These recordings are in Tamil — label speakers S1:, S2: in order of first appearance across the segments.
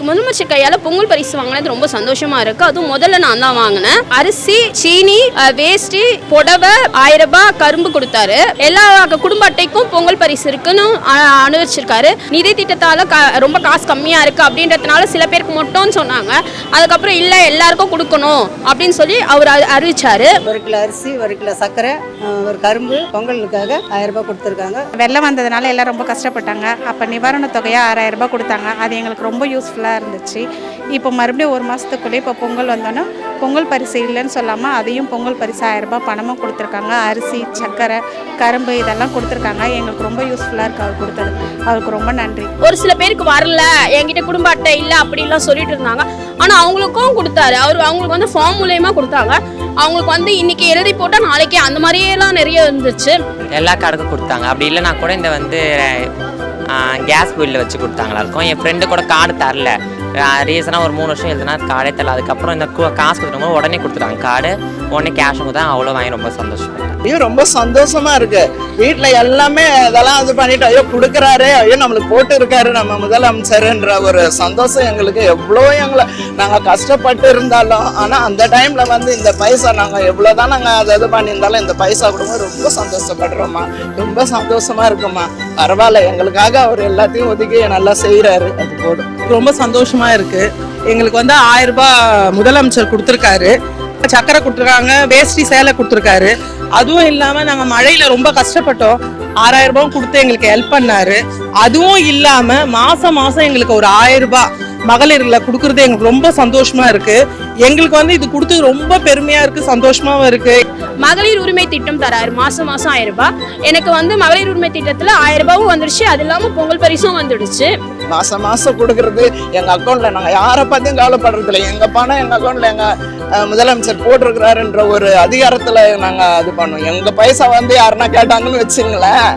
S1: இன்னைக்கு முதலமைச்சர் கையால பொங்கல் பரிசு வாங்கினது ரொம்ப சந்தோஷமா இருக்கு. அதுவும் முதல்ல நான் தான் வாங்கினேன். அரிசி சீனி வேஷ்டி புடவை ஆயிரம் ரூபாய் கரும்பு கொடுத்தாரு. எல்லா குடும்ப அட்டைக்கும் பொங்கல் பரிசு இருக்குன்னு அஹ், அனுவச்சிருக்காரு நிதி திட்டத்தால க- ரொம்ப காசு கம்மியா இருக்கு அப்படின்றதுனால சில பேருக்கு மட்டும்னு சொன்னாங்க. அதுக்கப்புறம் இல்ல எல்லாருக்கும் கொடுக்கணும் அப்படின்னு சொல்லி அவர் அறிவிச்சாரு.
S2: ஒரு கிலோ அரிசி ஒரு கிலோ சர்க்கரை ஒரு கரும்பு பொங்கலுக்காக ஆயிரம் ரூபாய் கொடுத்துருக்காங்க.
S3: வெள்ளம் வந்ததுனால எல்லாம் ரொம்ப கஷ்டப்பட்டாங்க. அப்போ நிவாரணத் தொகையாக ஆறாயிரம் ரூபாய் கொடுத்தாங்க. அது எங்களுக்கு ரொம்ப யூஸ்ஃபுல்லாக இருந்துச்சு. இப்போ மறுபடியும் ஒரு மாதத்துக்குள்ளே இப்போ பொங்கல் வந்தோன்னா பொங்கல் பரிசு இல்லைன்னு சொல்லாமல் அதையும் பொங்கல் பரிசு ஆயிரம் ரூபாய் பணமும் கொடுத்துருக்காங்க. அரிசி சர்க்கரை கரும்பு இதெல்லாம் கொடுத்துருக்காங்க. எங்களுக்கு ரொம்ப யூஸ்ஃபுல்லாக இருக்குது அவர் கொடுத்தது. அவருக்கு ரொம்ப நன்றி.
S1: ஒரு சில பேருக்கு வரல. என்கிட்ட குடும்ப அட்டை இல்லை அப்படிலாம் சொல்லிட்டு இருந்தாங்க. ஆனா அவங்களுக்கும் கொடுத்தாரு. அவர் அவங்களுக்கு வந்து ஃபார்ம் மூலயமா கொடுத்தாங்க. அவங்களுக்கு வந்து இன்னைக்கு எழுதி போட்டா நாளைக்கு அந்த மாதிரியெல்லாம் நிறைய இருந்துச்சு.
S4: எல்லா கார்டுக்கும் கொடுத்தாங்க. அப்படி இல்லைனா கூட இந்த வந்து கேஸ் பில்லில் வச்சு கொடுத்தாங்களா இருக்கும் என் ஃப்ரெண்டு கூட கார்டு தரல. ரீசனாக ஒரு மூணு வருஷம் எழுதுனா கார்டே தெரியல அதுக்கப்புறம் இந்த கு- காசு கொடுத்துரும்போது உடனே கொடுத்துட்டாங்க. கார்டு உடனே கேஷ் கொடுத்தா அவ்வளோ வாங்கி ரொம்ப சந்தோஷம்
S5: ஐயோ ரொம்ப சந்தோஷமா இருக்கு. வீட்டில் எல்லாமே இதெல்லாம் இது பண்ணிட்டு ஐயோ கொடுக்குறாரு. ஐயோ நம்மளுக்கு போட்டு இருக்காரு நம்ம முதலமைச்சருன்ற ஒரு சந்தோஷம் எங்களுக்கு. எவ்வளோ எங்களை நாங்கள் கஷ்டப்பட்டு இருந்தாலும் ஆனால் அந்த டைம்ல வந்து இந்த பைசா நாங்கள் எவ்வளோ தான் நாங்கள் அதை இது பண்ணியிருந்தாலும் இந்த பைசா கொடுக்கும்போது ரொம்ப சந்தோஷப்படுறோம்மா. ரொம்ப சந்தோஷமா இருக்குமா பரவாயில்ல எங்களுக்காக அவர் எல்லாத்தையும் ஒதுக்கி நல்லா செய்கிறாரு அது போதும்.
S6: ரொம்ப சந்தோஷம் இருக்கு. எங்களுக்கு வந்து ஆயிரம் ரூபாய் முதலமைச்சர் கொடுத்துருக்காரு. சக்கரை கொடுத்துருக்காங்க வேஷ்டி சேலை கொடுத்துருக்காரு. அதுவும் இல்லாம நாங்க மழையில ரொம்ப கஷ்டப்பட்டோம். ஆறாயிரம் ரூபாய் கொடுத்து எங்களுக்கு ஹெல்ப் பண்ணாரு. அதுவும் இல்லாம மாசம் மாசம் எங்களுக்கு ஒரு ஆயிரம் ரூபாய் மகளிர்ல கொடுக்கறது எங்களுக்கு ரொம்ப சந்தோஷமா இருக்கு. எங்களுக்கு வந்து இது கொடுத்து ரொம்ப பெருமையா இருக்கு சந்தோஷமாவும் இருக்கு.
S1: மகளிர் உரிமை திட்டம் தராரு மாசம் மாசம் ஆயிரம் ரூபாய். எனக்கு வந்து மகளிர் உரிமை திட்டத்துல ஆயிரம் ரூபாவும் வந்துடுச்சு அது இல்லாம பொங்கல் பரிசும் வந்துடுச்சு.
S5: மாசம் மாசம் கொடுக்கறது எங்க அக்கௌண்ட்ல நாங்க யாரை பத்தியும் கவலைப்படுறது இல்லை. எங்க பணம் எங்க அக்கௌண்ட்ல எங்க முதலமைச்சர் போட்டிருக்கிறாருன்ற ஒரு அதிகாரத்துல நாங்க இது பண்ணுவோம் எங்க பைசா வந்து யாருன்னா கேட்டாங்கன்னு வச்சுங்களேன்.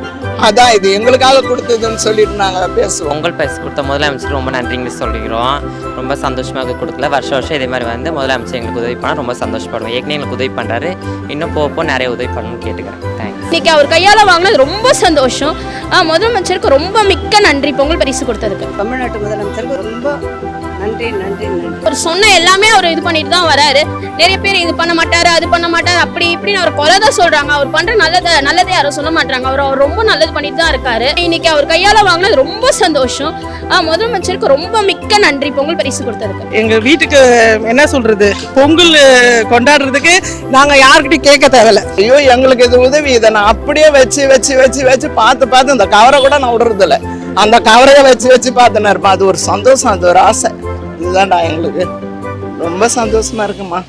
S5: அதான் இது எங்களுக்காக கொடுத்ததுன்னு சொல்லிட்டு நாங்க பேசுவோம்.
S4: பொங்கல் பரிசு கொடுத்த முதலமைச்சர் ரொம்ப நன்றிங்க சொல்லிக்கிறோம். ரொம்ப சந்தோஷமாக கொடுக்கல. வருஷம் வருஷம் இதே மாதிரி வந்து முதலமைச்சர் எங்களுக்கு உதவி பண்ணால் ரொம்ப சந்தோஷப்படுவோம் ஏற்கனவே எங்களுக்கு உதவி பண்ணுறாரு இன்னும் போக போக நிறைய உதவி பண்ணணும்னு கேட்டுக்கிறேன். தேங்க்ஸ்
S1: இன்னைக்கு அவர் கையால வாங்கினது ரொம்ப சந்தோஷம். முதலமைச்சருக்கு ரொம்ப மிக்க நன்றி பொங்கல் பரிசு கொடுத்ததுக்கு.
S2: தமிழ்நாட்டு முதலமைச்சருக்கு ரொம்ப நன்றி நன்றி நன்றி.
S1: அவர் சொன்ன எல்லாமே அவர் இது பண்ணிட்டு தான் வராரு. நிறைய பேர் இது பண்ண மாட்டாரு அது பண்ண மாட்டாரு அப்படி இப்படின்னு அவர் குறை தான் சொல்றாங்க. அவர் பண்ற நல்லதை நல்லதை யாரும் சொல்ல மாட்டாங்க அவர் அவர் ரொம்ப நல்லது பண்ணிட்டு தான் இருக்காரு. இன்னைக்கு அவர் கையால வாங்கினது ரொம்ப சந்தோஷம். முதலமைச்சருக்கு ரொம்ப மிக்க நன்றி. பொங்கல் பரிசு கொடுத்ததுக்கு.
S6: எங்க வீட்டுக்கு என்ன சொல்றது? பொங்கல் கொண்டாடுறதுக்கு நாங்க யார்கிட்டயும் கேட்க தேவையில்ல.
S5: ஐயோ எங்களுக்கு இது உதவி. இதை நான் அப்படியே வச்சு வச்சு வச்சு வச்சு பார்த்து பார்த்து இந்த கவரை கூட நான் விடுறது இல்ல அந்த கவரையே வச்சு வச்சு பார்த்துன்னு இருப்பேன். அது ஒரு சந்தோஷம் அது ஒரு ஆசை. இதுதான்டா எங்களுக்கு. ரொம்ப சந்தோஷமா இருக்குமா?